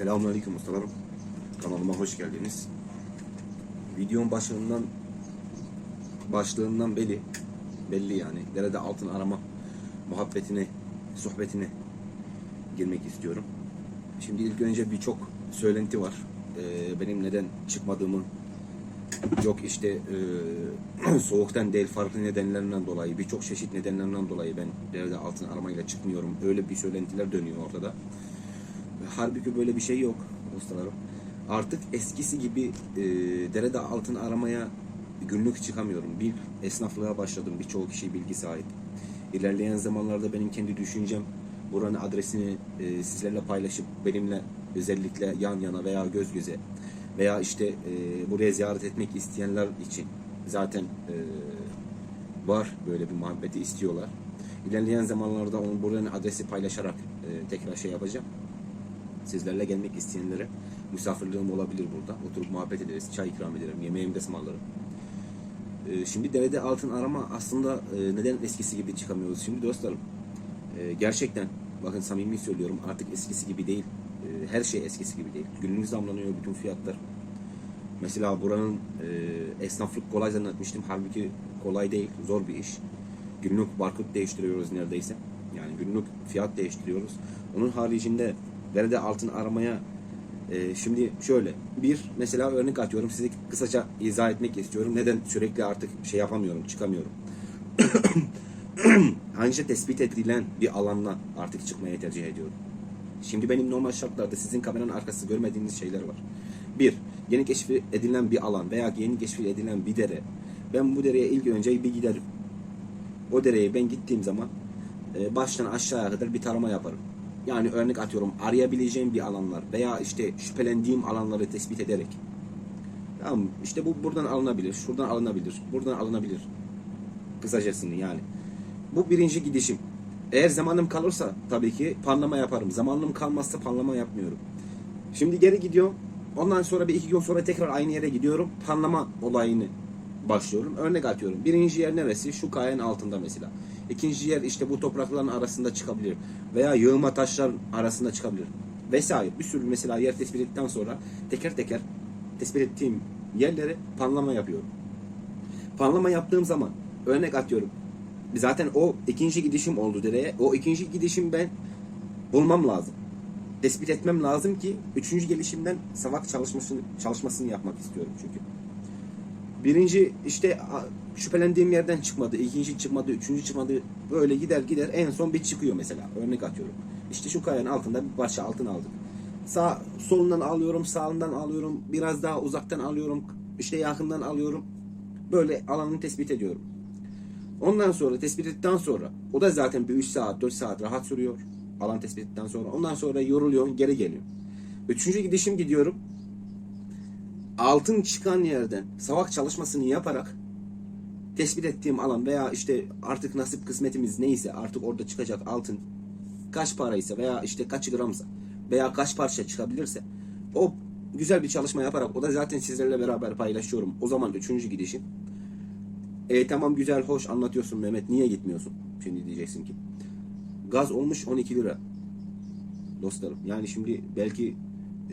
Selamünaleyküm ustalarım. Kanalıma hoş geldiniz. Videonun başlığından başlığından belli belli yani derede altın arama muhabbetine, sohbetine girmek istiyorum. Şimdi ilk önce birçok söylenti var. Ee, benim neden çıkmadığımı yok işte e, soğuktan değil farklı nedenlerinden dolayı birçok çeşit nedenlerinden dolayı ben derede altın aramayla çıkmıyorum. Öyle bir söylentiler dönüyor ortada. Halbuki böyle bir şey yok ustalarım. Artık eskisi gibi e, derede altın aramaya günlük çıkamıyorum. Bir esnaflığa başladım. Birçok kişi bilgi sahip. İlerleyen zamanlarda benim kendi düşüncem buranın adresini e, sizlerle paylaşıp benimle özellikle yan yana veya göz göze veya işte e, buraya ziyaret etmek isteyenler için zaten e, var böyle bir muhabbeti istiyorlar. İlerleyen zamanlarda onun buranın adresi paylaşarak e, tekrar şey yapacağım sizlerle gelmek isteyenlere misafirliğim olabilir burada. Oturup muhabbet ederiz, çay ikram ederim, yemeğimi de ısmarlarım. Ee, şimdi derede altın arama aslında e, neden eskisi gibi çıkamıyoruz? Şimdi dostlarım e, gerçekten bakın samimi söylüyorum artık eskisi gibi değil. E, her şey eskisi gibi değil. Günlük zamlanıyor bütün fiyatlar. Mesela buranın e, esnaflık kolay zannetmiştim. Halbuki kolay değil, zor bir iş. Günlük barkod değiştiriyoruz neredeyse. Yani günlük fiyat değiştiriyoruz. Onun haricinde derede altın aramaya e, şimdi şöyle bir mesela örnek atıyorum size kısaca izah etmek istiyorum. Neden sürekli artık şey yapamıyorum, çıkamıyorum. Ancak tespit edilen bir alanla artık çıkmaya tercih ediyorum. Şimdi benim normal şartlarda sizin kameranın arkası görmediğiniz şeyler var. Bir, yeni keşfi edilen bir alan veya yeni keşfi edilen bir dere. Ben bu dereye ilk önce bir giderim. O dereye ben gittiğim zaman e, baştan aşağıya kadar bir tarama yaparım. Yani örnek atıyorum arayabileceğim bir alanlar veya işte şüphelendiğim alanları tespit ederek. Tamam işte bu buradan alınabilir, şuradan alınabilir, buradan alınabilir. Kısacasını yani. Bu birinci gidişim. Eğer zamanım kalırsa tabii ki panlama yaparım. Zamanım kalmazsa panlama yapmıyorum. Şimdi geri gidiyorum. Ondan sonra bir iki gün sonra tekrar aynı yere gidiyorum. Panlama olayını başlıyorum. Örnek atıyorum. Birinci yer neresi? Şu kayanın altında mesela. İkinci yer işte bu toprakların arasında çıkabilir. Veya yığma taşlar arasında çıkabilir. Vesaire. Bir sürü mesela yer tespit ettikten sonra teker teker tespit ettiğim yerlere panlama yapıyorum. Panlama yaptığım zaman örnek atıyorum. Zaten o ikinci gidişim oldu dereye. O ikinci gidişim ben bulmam lazım. Tespit etmem lazım ki üçüncü gelişimden savak çalışmasını, çalışmasını yapmak istiyorum çünkü. Birinci işte şüphelendiğim yerden çıkmadı, ikinci çıkmadı, üçüncü çıkmadı. Böyle gider gider en son bir çıkıyor mesela. Örnek atıyorum. İşte şu kayanın altında bir parça altın aldık. Sağ solundan alıyorum, sağından alıyorum, biraz daha uzaktan alıyorum, işte yakından alıyorum. Böyle alanını tespit ediyorum. Ondan sonra tespit ettikten sonra o da zaten bir 3 saat 4 saat rahat sürüyor. Alan tespit ettikten sonra. Ondan sonra yoruluyorsun geri geliyor. Üçüncü gidişim gidiyorum. Altın çıkan yerden savak çalışmasını yaparak tespit ettiğim alan veya işte artık nasip kısmetimiz neyse artık orada çıkacak altın kaç paraysa veya işte kaç gramsa veya kaç parça çıkabilirse o güzel bir çalışma yaparak o da zaten sizlerle beraber paylaşıyorum. O zaman üçüncü gidişim. E tamam güzel hoş anlatıyorsun Mehmet niye gitmiyorsun? Şimdi diyeceksin ki. Gaz olmuş 12 lira. Dostlarım yani şimdi belki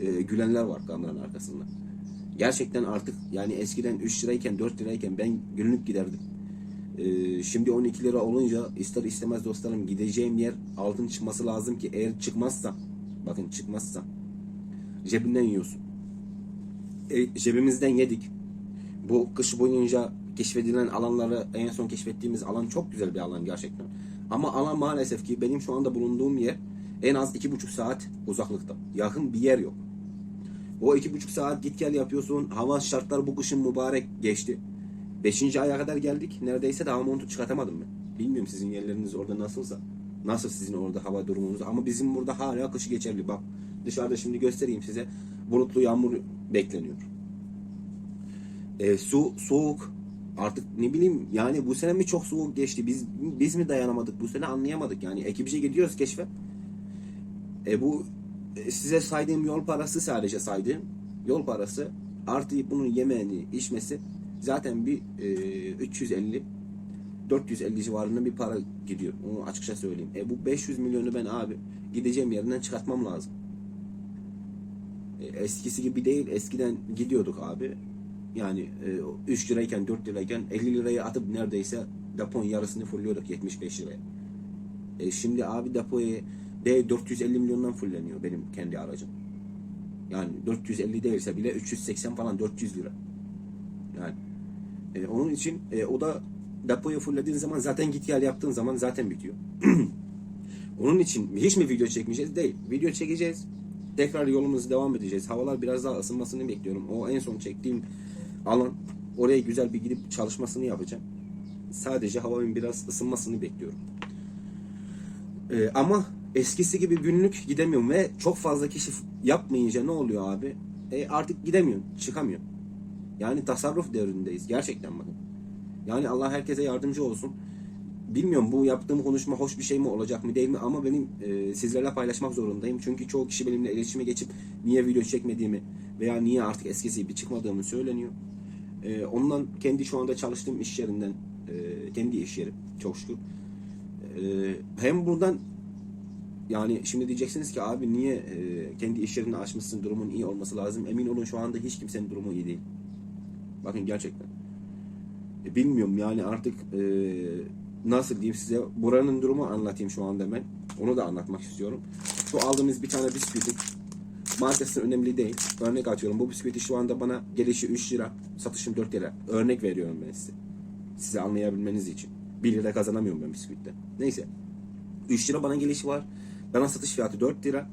e, gülenler var kameranın arkasında. Gerçekten artık yani eskiden 3 lirayken 4 lirayken ben günlük giderdim. E, şimdi 12 lira olunca ister istemez dostlarım gideceğim yer altın çıkması lazım ki eğer çıkmazsa bakın çıkmazsa cebinden yiyorsun. E, cebimizden yedik. Bu kış boyunca keşfedilen alanları en son keşfettiğimiz alan çok güzel bir alan gerçekten. Ama alan maalesef ki benim şu anda bulunduğum yer en az iki buçuk saat uzaklıkta. Yakın bir yer yok. O iki buçuk saat git gel yapıyorsun. Hava şartları bu kışın mübarek geçti. Beşinci aya kadar geldik. Neredeyse daha montu çıkartamadım ben. Bilmiyorum sizin yerleriniz orada nasılsa. Nasıl sizin orada hava durumunuz. Ama bizim burada hala kışı geçerli. Bak dışarıda şimdi göstereyim size. Bulutlu yağmur bekleniyor. E, su soğuk. Artık ne bileyim yani bu sene mi çok soğuk geçti? Biz biz mi dayanamadık? Bu sene anlayamadık. Yani ekipçe gidiyoruz keşfe. E bu size saydığım yol parası sadece saydığım yol parası artı bunun yemeğini içmesi zaten bir e, 350 450 civarında bir para gidiyor. Onu açıkça söyleyeyim. E bu 500 milyonu ben abi gideceğim yerinden çıkartmam lazım. E, eskisi gibi değil. Eskiden gidiyorduk abi. Yani e, 3 lirayken 4 lirayken 50 liraya atıp neredeyse deponun yarısını fulluyorduk 75 liraya. E, şimdi abi depoyu de 450 milyondan fulleniyor benim kendi aracım. Yani 450 değilse bile 380 falan 400 lira. Yani e, onun için e, o da depoyu fulllediğin zaman zaten git gel yaptığın zaman zaten bitiyor. onun için hiç mi video çekmeyeceğiz? Değil. Video çekeceğiz. Tekrar yolumuzu devam edeceğiz. Havalar biraz daha ısınmasını bekliyorum. O en son çektiğim alan oraya güzel bir gidip çalışmasını yapacağım. Sadece havanın biraz ısınmasını bekliyorum. Ee, ama eskisi gibi günlük gidemiyorum ve çok fazla kişi yapmayınca ne oluyor abi? E, artık gidemiyorsun, çıkamıyorsun. Yani tasarruf devrindeyiz gerçekten bakın. Yani Allah herkese yardımcı olsun. Bilmiyorum bu yaptığım konuşma hoş bir şey mi olacak mı değil mi ama benim e, sizlerle paylaşmak zorundayım. Çünkü çoğu kişi benimle iletişime geçip niye video çekmediğimi veya niye artık eskisi gibi çıkmadığımı söyleniyor. E, ondan kendi şu anda çalıştığım iş yerinden e, kendi iş yerim çok şükür. E, hem buradan yani şimdi diyeceksiniz ki abi niye e, kendi iş yerini açmışsın durumun iyi olması lazım. Emin olun şu anda hiç kimsenin durumu iyi değil. Bakın gerçekten. E, bilmiyorum yani artık e, nasıl diyeyim size buranın durumu anlatayım şu anda ben. Onu da anlatmak istiyorum. Şu aldığımız bir tane bisküvit markası önemli değil. Örnek atıyorum bu bisküviti şu anda bana gelişi 3 lira, satışım 4 lira. Örnek veriyorum ben size. Size anlayabilmeniz için. 1 lira kazanamıyorum ben bisküvitten. Neyse. 3 lira bana gelişi var. Bana satış fiyatı 4 lira.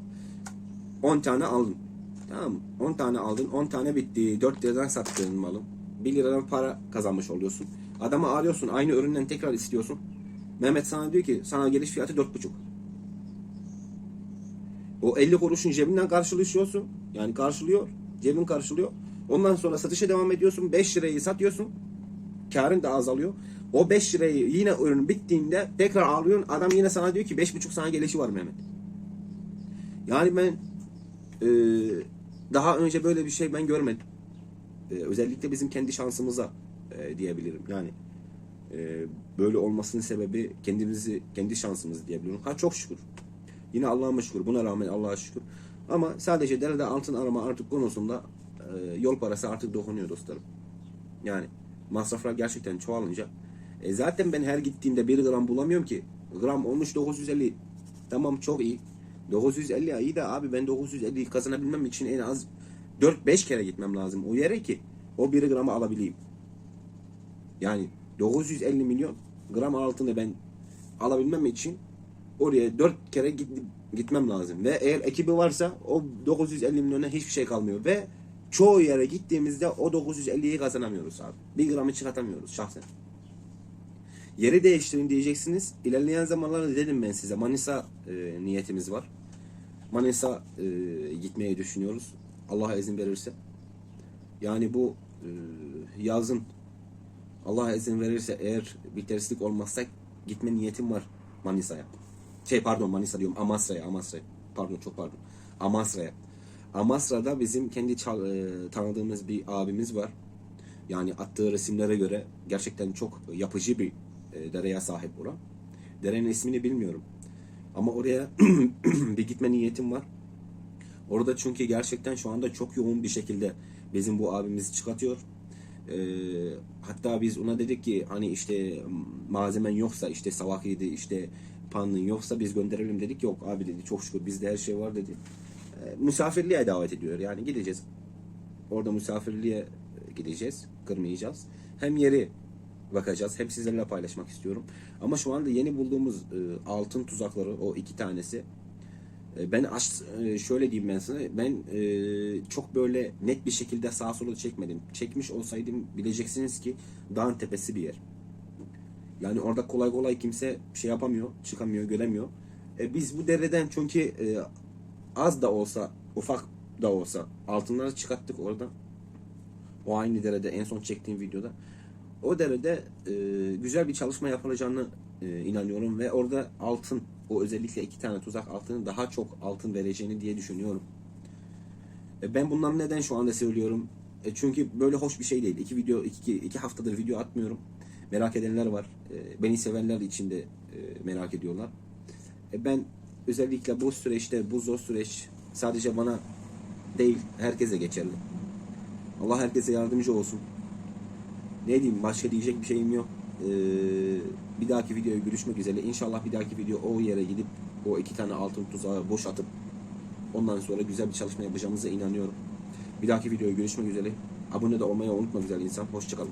10 tane aldım. Tamam mı? 10 tane aldın. 10 tane bitti. 4 liradan sattığın malın. 1 liradan para kazanmış oluyorsun. Adamı arıyorsun. Aynı üründen tekrar istiyorsun. Mehmet sana diyor ki sana geliş fiyatı 4,5. O 50 kuruşun cebinden karşılıyorsun. Yani karşılıyor. Cebin karşılıyor. Ondan sonra satışa devam ediyorsun. 5 lirayı satıyorsun. Karın da azalıyor. O 5 lirayı yine ürün bittiğinde tekrar alıyorsun. Adam yine sana diyor ki 5,5 sana gelişi var Mehmet. Yani ben e, daha önce böyle bir şey ben görmedim. E, özellikle bizim kendi şansımıza e, diyebilirim. Yani e, böyle olmasının sebebi kendimizi, kendi şansımız diyebilirim. Ha çok şükür. Yine Allah'a şükür. Buna rağmen Allah'a şükür. Ama sadece derede altın arama artık konusunda e, yol parası artık dokunuyor dostlarım. Yani masraflar gerçekten çoğalınca. E, zaten ben her gittiğimde 1 gram bulamıyorum ki. Gram olmuş 950. Tamam çok iyi. 950 iyi de abi ben 950 kazanabilmem için en az 4-5 kere gitmem lazım o yere ki o 1 gramı alabileyim. Yani 950 milyon gram altını ben alabilmem için oraya 4 kere git, gitmem lazım. Ve eğer ekibi varsa o 950 milyona hiçbir şey kalmıyor. Ve çoğu yere gittiğimizde o 950'yi kazanamıyoruz abi. 1 gramı çıkartamıyoruz şahsen. Yeri değiştirin diyeceksiniz. İlerleyen zamanlarda dedim ben size Manisa e, niyetimiz var. Manisa e, gitmeyi düşünüyoruz. Allah izin verirse. Yani bu e, yazın Allah izin verirse eğer bir terslik olmazsa gitme niyetim var Manisa'ya. Şey pardon Manisa diyorum Amasra'ya Amasra'ya. Pardon çok pardon. Amasra'ya. Amasra'da bizim kendi çal- e, tanıdığımız bir abimiz var. Yani attığı resimlere göre gerçekten çok yapıcı bir e, dereye sahip ora. Derenin ismini bilmiyorum. Ama oraya bir gitme niyetim var. Orada çünkü gerçekten şu anda çok yoğun bir şekilde bizim bu abimiz çıkartıyor. Ee, hatta biz ona dedik ki hani işte malzemen yoksa işte savakiydi işte panlın yoksa biz gönderelim dedik. Yok abi dedi çok şükür bizde her şey var dedi. Misafirliğe davet ediyor yani gideceğiz. Orada misafirliğe gideceğiz. Kırmayacağız. Hem yeri bakacağız. Hem sizlerle paylaşmak istiyorum. Ama şu anda yeni bulduğumuz e, altın tuzakları o iki tanesi e, ben aş, e, şöyle diyeyim ben sana ben e, çok böyle net bir şekilde sağa sola çekmedim. Çekmiş olsaydım bileceksiniz ki dağın tepesi bir yer. Yani orada kolay kolay kimse şey yapamıyor, çıkamıyor, göremiyor. E, biz bu dereden çünkü az da olsa, ufak da olsa altınları çıkarttık orada. O aynı derede en son çektiğim videoda. O derede e, güzel bir çalışma yapılacağını e, inanıyorum ve orada altın o özellikle iki tane tuzak altının daha çok altın vereceğini diye düşünüyorum. E, ben bunları neden şu anda söylüyorum? E, çünkü böyle hoş bir şey değil. İki video iki, iki haftadır video atmıyorum. Merak edenler var. E, beni sevenler için de e, merak ediyorlar. E, ben özellikle bu süreçte bu zor süreç sadece bana değil. Herkese geçerli. Allah herkese yardımcı olsun. Ne diyeyim başka diyecek bir şeyim yok. Ee, bir dahaki videoya görüşmek üzere. İnşallah bir dahaki video o yere gidip o iki tane altın tuzağı boş atıp ondan sonra güzel bir çalışma yapacağımıza inanıyorum. Bir dahaki videoya görüşmek üzere. Abone de olmayı unutma güzel insan. Hoşçakalın.